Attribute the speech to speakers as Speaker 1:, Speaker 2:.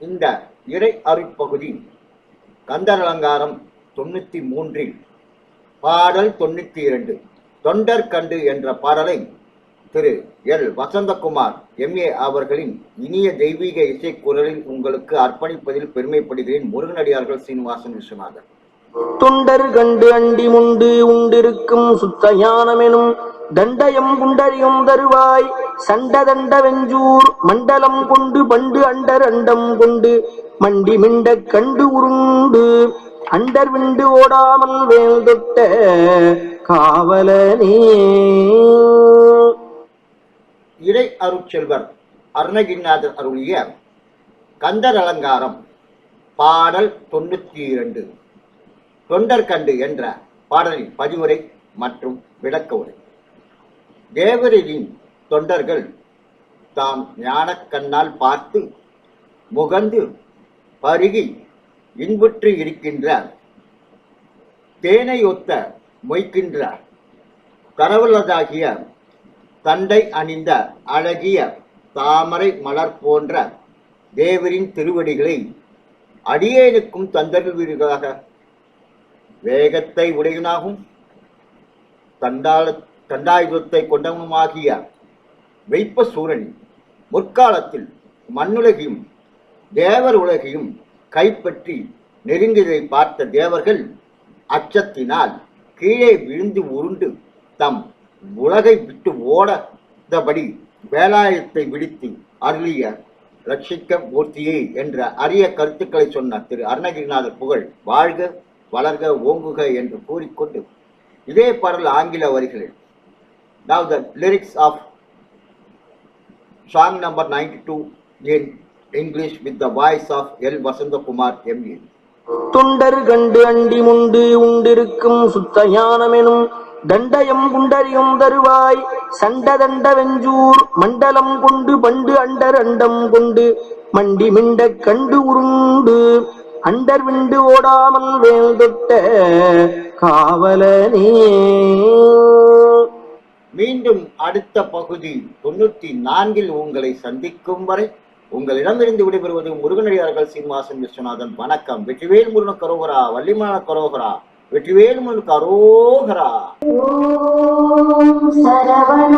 Speaker 1: இந்த இறை அருட்பகுதி கந்தர் அலங்காரம் தொண்ணூத்தி மூன்றில் பாடல் தொண்ணூத்தி இரண்டு தொண்டர் கண்டு என்ற பாடலை திரு எல். வசந்தகுமார் எம்ஏ அவர்களின் இனிய தெய்வீக இசை உங்களுக்கு அர்ப்பணிப்பதில் பெருமைப்படுகிறேன். முருகனடியார்கள் சீனிவாசன் விஸ்வநாதன்.
Speaker 2: தொண்டர் கண்டு அண்டி முண்டு உண்டிருக்கும் சுத்த ஞானமெனும் தண்டயம் குண்டரியும் தருவாய். சண்ட தண்ட வெஞ்சூர் மண்டலம் கொண்டு பண்டு அண்டர் அண்டம் கொண்டு மண்டி மிண்ட கண்டு உருண்டு. அண்டர் விண்டு ஓடாமல் வேல் தொட்ட காவலனே.
Speaker 1: இறை அருட்செல்வர் அருணகிரிநாதர் அருளிய கந்தர் அலங்காரம் பாடல் தொண்ணூத்தி இரண்டு. தொண்டர் கண்டு என்ற பாடலின் பதிவுரை மற்றும் விளக்க உரை. தேவரின் தொண்டர்கள் தாம் ஞானக் கண்ணால் பார்த்து முகந்து பருகி இன்புற்று இருக்கின்ற தேனை ஒத்த மொய்க்கின்ற கரவலதாகிய தண்டை அணிந்த அழகிய தாமரை மலர் போன்ற தேவரின் திருவடிகளை அடியேனுக்கும் தந்தருவீர்களாக வேகத்தை உடையனாகும் தண்டாள தண்டாயுதத்தை கொண்டவனுமாகிய வெய்ப்ப சூரன் முற்காலத்தில் மண்ணுலகையும் தேவர் உலகையும் கைப்பற்றி நெருங்கியதை பார்த்த தேவர்கள் அச்சத்தினால் கீழே விழுந்து உருண்டு தம் உலகை விட்டு ஓடதபடி வேலாயத்தை விடுத்து அருளிய லட்சிக்க மூர்த்தியே என்ற அரிய கருத்துக்களை சொன்ன திரு அருணகிரிநாதர் புகழ் வாழ்க வளர்க ஓங்குக என்று கூறிக்கொண்டு இதே பாடல் ஆங்கில வரிகளில் Now the lyrics of song number 92 in English with the voice of L. Vasanthakumar M.A.
Speaker 2: தொண்டர் கண்டு அண்டி முண்டு உண்டிருக்கும் சுத்த ஞானமெனும் தண்டயம் குண்டறியும் தருவாய் சண்ட தண்ட வெஞ்சூர் மண்டலம் கொண்டு பண்டு அண்டர் அண்டம் கொண்டு மண்டி மிண்ட கண்டு உருண்டு அண்டர் விண்டு ஓடாமல் வேந்துட்ட காவலனே.
Speaker 1: மீண்டும் அடுத்த பகுதி தொண்ணூத்தி நான்கில் உங்களை சந்திக்கும் வரை உங்களிடமிருந்து விடைபெறுவது முருகனடியார்கள் சீனிவாசன் விஸ்வநாதன். வணக்கம். வெற்றிவேல் முருகன் கரோகரா வள்ளிமான கரோகரா வெற்றிவேல் முருகன்
Speaker 3: கரோகரா. சரவண